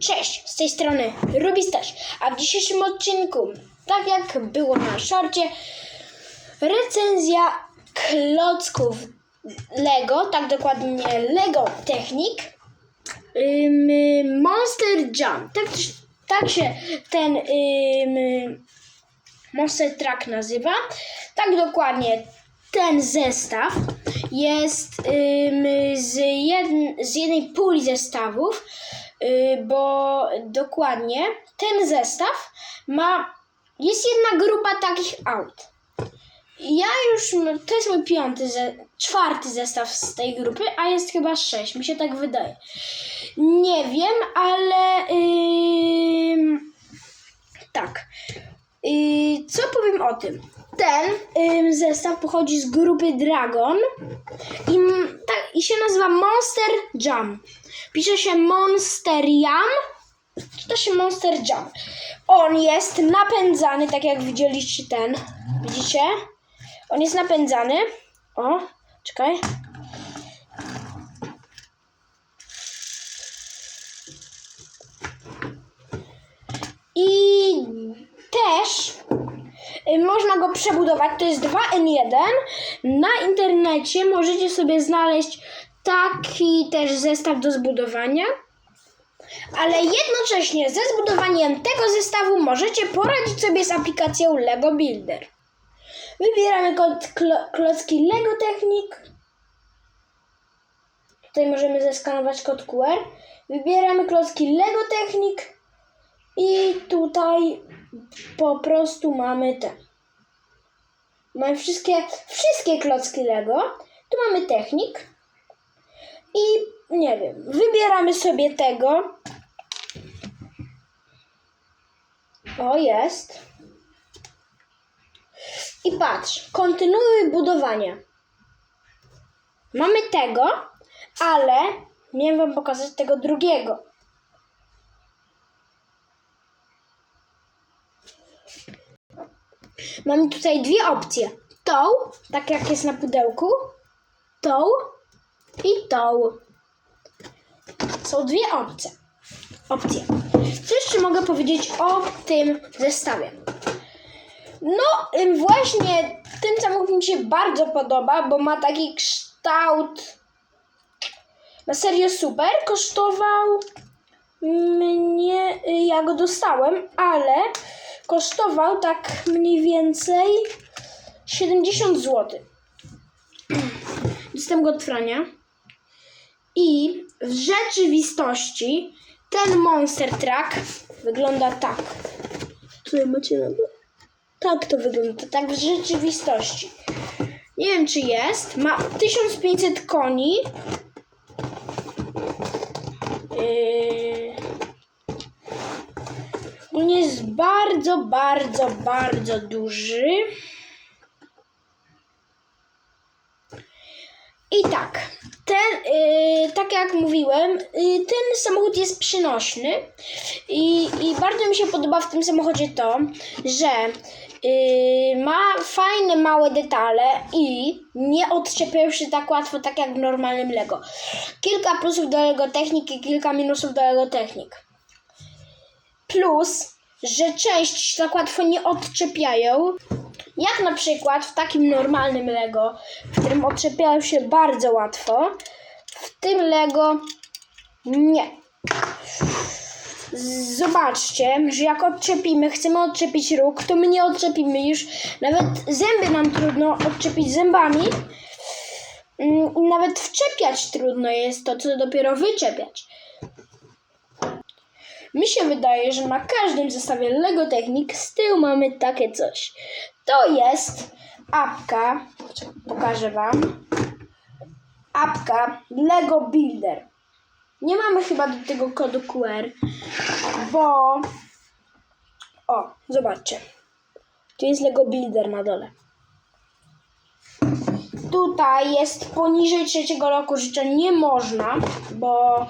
Cześć, z tej strony Rubistaś, a w dzisiejszym odcinku, tak jak było na szorcie, recenzja klocków Lego, tak dokładnie Lego Technik, Monster Jump, tak, tak się ten Monster Truck nazywa, tak dokładnie ten zestaw jest z, jedn, z jednej puli zestawów, bo dokładnie ten zestaw ma, jest jedna grupa takich aut. Ja już, to jest mój piąty, czwarty zestaw z tej grupy, a jest chyba sześć, mi się tak wydaje. Nie wiem, ale ym, tak. Yy, co powiem o tym? Ten ym, zestaw pochodzi z grupy Dragon i, tak, i się nazywa Monster Jam. Pisze się Monster Jam, czyta się Monster Jam. On jest napędzany, tak jak widzieliście ten. Widzicie? On jest napędzany. O, czekaj. I też y, można go przebudować. To jest 2N1. Na internecie możecie sobie znaleźć taki też zestaw do zbudowania. Ale jednocześnie ze zbudowaniem tego zestawu możecie poradzić sobie z aplikacją Lego Builder. Wybieramy kod klo- klocki Lego Technik. Tutaj możemy zeskanować kod QR. Wybieramy klocki Lego Technik. I tutaj po prostu mamy te. Mamy wszystkie, wszystkie klocki Lego. Tu mamy technik. I nie wiem, wybieramy sobie tego. O, jest. I patrz, kontynuuj budowanie. Mamy tego, ale miałem wam pokazać tego drugiego. Mamy tutaj dwie opcje. Tą, tak jak jest na pudełku, tą i tą. Są dwie opcje. Opcje. Co jeszcze mogę powiedzieć o tym zestawie? No, właśnie ten samochód mi się bardzo podoba, bo ma taki kształt na serio super. Kosztował mnie, y, ja go dostałem, ale kosztował tak mniej więcej 70 zł. Dostałem go od Frania. I w rzeczywistości ten Monster Truck wygląda tak. Tutaj macie na Tak to wygląda, tak w rzeczywistości. Nie wiem czy jest. Ma 1500 koni. On jest bardzo, bardzo, bardzo duży. I tak, ten, yy, tak jak mówiłem, yy, ten samochód jest przynośny i, i bardzo mi się podoba w tym samochodzie to, że yy, ma fajne małe detale i nie odczepiają się tak łatwo, tak jak w normalnym Lego. Kilka plusów do Lego Technik i kilka minusów do Lego Technik. Plus, że części się tak łatwo nie odczepiają, jak na przykład w takim normalnym Lego, w którym odczepiają się bardzo łatwo, w tym Lego nie. Zobaczcie, że jak odczepimy, chcemy odczepić róg, to my nie odczepimy już. Nawet zęby nam trudno odczepić zębami. Mm, nawet wczepiać trudno jest to, co dopiero wyczepiać. Mi się wydaje, że na każdym zestawie Lego Technik z tyłu mamy takie coś. To jest apka, pokażę Wam. Apka Lego Builder. Nie mamy chyba do tego kodu QR, bo... O, zobaczcie. Tu jest Lego Builder na dole. Tutaj jest poniżej trzeciego roku życia nie można, bo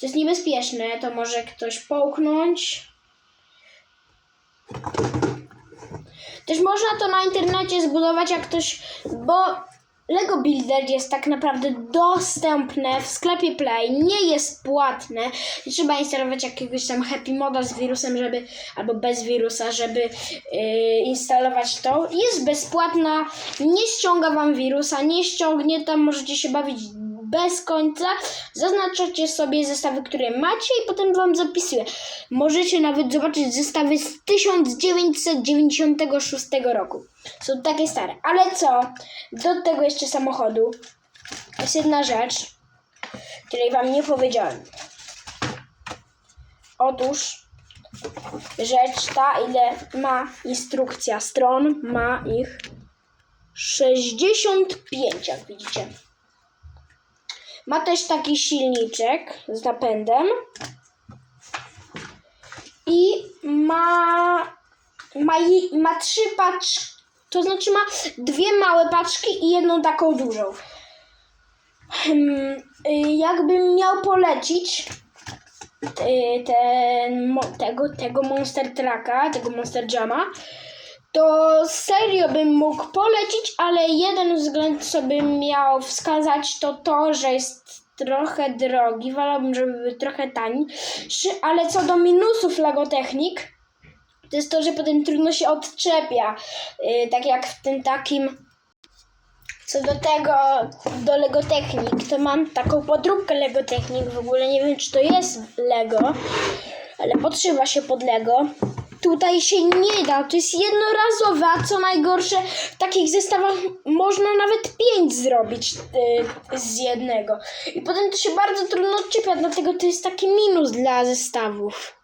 to jest niebezpieczne, to może ktoś połknąć. Też można to na internecie zbudować, jak ktoś, bo Lego Builder jest tak naprawdę dostępne w sklepie Play, nie jest płatne. Nie trzeba instalować jakiegoś tam Happy Moda z wirusem, żeby, albo bez wirusa, żeby yy, instalować to. Jest bezpłatna, nie ściąga wam wirusa, nie ściągnie, tam możecie się bawić bez końca. Zaznaczacie sobie zestawy, które macie i potem wam zapisuje. Możecie nawet zobaczyć zestawy z 1996 roku. Są takie stare. Ale co? Do tego jeszcze samochodu jest jedna rzecz, której wam nie powiedziałem. Otóż rzecz ta, ile ma instrukcja stron, ma ich 65, jak widzicie. Ma też taki silniczek z napędem i ma, ma, ma trzy paczki, to znaczy ma dwie małe paczki i jedną taką dużą. Hmm, y, jakbym miał polecić y, ten, tego, tego Monster Trucka, tego Monster Jama, to serio bym mógł polecić, ale jeden wzgląd sobie miał wskazać to to, że jest trochę drogi, wolałbym, żeby był trochę tańszy, ale co do minusów Lego Technik, to jest to, że potem trudno się odczepia, yy, tak jak w tym takim co do tego, do Lego Technik, to mam taką podróbkę Lego Technik, w ogóle nie wiem, czy to jest Lego, ale podszywa się pod Lego. Tutaj się nie da, to jest jednorazowe, a co najgorsze, w takich zestawach można nawet pięć zrobić yy, z jednego. I potem to się bardzo trudno odczepia, dlatego to jest taki minus dla zestawów.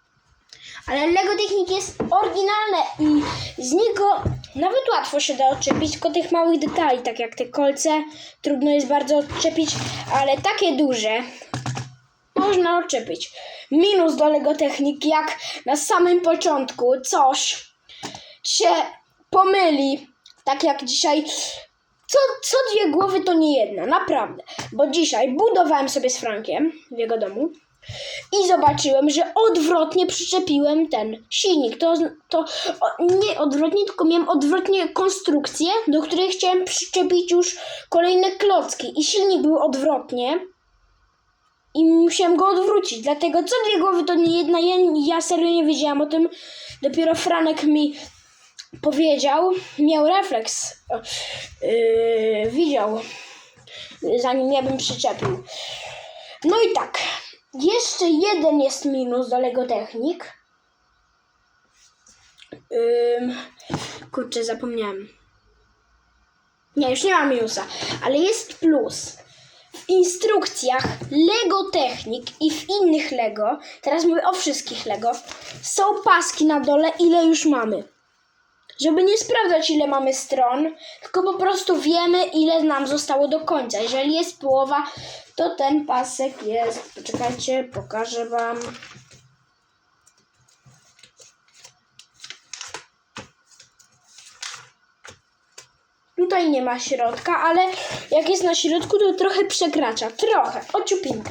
Ale Lego Technik jest oryginalne i z niego nawet łatwo się da odczepić, tylko tych małych detali, tak jak te kolce, trudno jest bardzo odczepić, ale takie duże można odczepić. Minus do Lego Technik, jak na samym początku coś się pomyli, tak jak dzisiaj. Co, co dwie głowy to nie jedna, naprawdę. Bo dzisiaj budowałem sobie z Frankiem w jego domu i zobaczyłem, że odwrotnie przyczepiłem ten silnik. To, to nie odwrotnie, tylko miałem odwrotnie konstrukcję, do której chciałem przyczepić już kolejne klocki. I silnik był odwrotnie. I musiałem go odwrócić. Dlatego co dwie głowy to nie jedna. Ja, ja serio nie wiedziałam o tym. Dopiero Franek mi powiedział. Miał refleks. Yy, widział. Zanim ja bym przyczepił. No i tak. Jeszcze jeden jest minus do Lego Technik. Ym, kurczę, zapomniałem. Nie, już nie ma minusa, ale jest plus. W instrukcjach Lego Technik i w innych Lego, teraz mówię o wszystkich Lego, są paski na dole, ile już mamy. Żeby nie sprawdzać, ile mamy stron, tylko po prostu wiemy, ile nam zostało do końca. Jeżeli jest połowa, to ten pasek jest. Poczekajcie, pokażę Wam. Tutaj nie ma środka, ale jak jest na środku, to trochę przekracza. Trochę, o ciupinkę.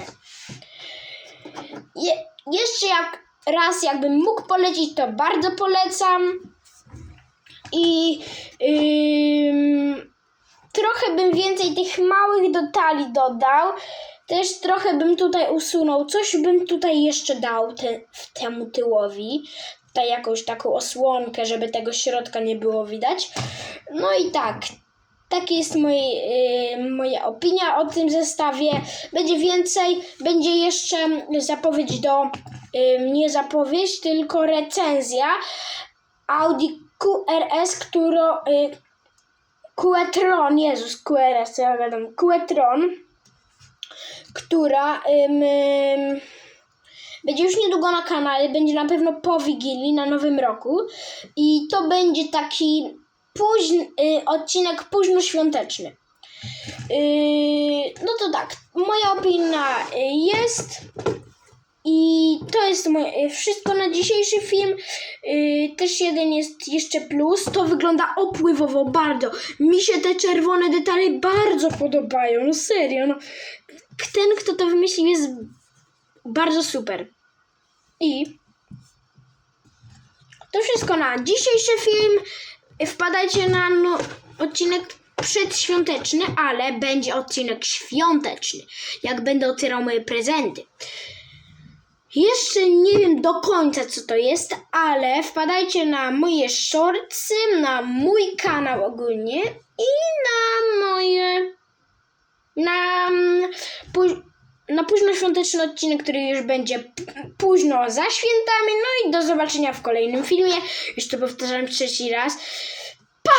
Je, jeszcze jak raz jakbym mógł polecić, to bardzo polecam. I ym, trochę bym więcej tych małych detali dodał. Też trochę bym tutaj usunął. Coś bym tutaj jeszcze dał te, temu tyłowi. Tutaj jakąś taką osłonkę, żeby tego środka nie było widać. No i tak. Taka jest moje, yy, moja opinia o tym zestawie. Będzie więcej, będzie jeszcze zapowiedź do, yy, nie zapowiedź, tylko recenzja Audi QRS, którą, yy, Quetron, Jezus, QRS, ja gadam, Quetron, która ym, ym, będzie już niedługo na kanale, będzie na pewno po Wigilii, na Nowym Roku i to będzie taki późny, y, odcinek późnoświąteczny. Yy, no to tak, moja opinia y, jest i to jest moje, y, wszystko na dzisiejszy film. Yy, też jeden jest jeszcze plus. To wygląda opływowo bardzo. Mi się te czerwone detale bardzo podobają. No serio. No. Ten, kto to wymyślił, jest bardzo super. I to wszystko na dzisiejszy film. Wpadajcie na no, odcinek przedświąteczny, ale będzie odcinek świąteczny, jak będę otwierał moje prezenty. Jeszcze nie wiem do końca, co to jest, ale wpadajcie na moje shortsy, na mój kanał ogólnie i na moje. na. Na późnoświąteczny odcinek, który już będzie późno za świętami. No i do zobaczenia w kolejnym filmie. Już to powtarzam trzeci raz. Pa!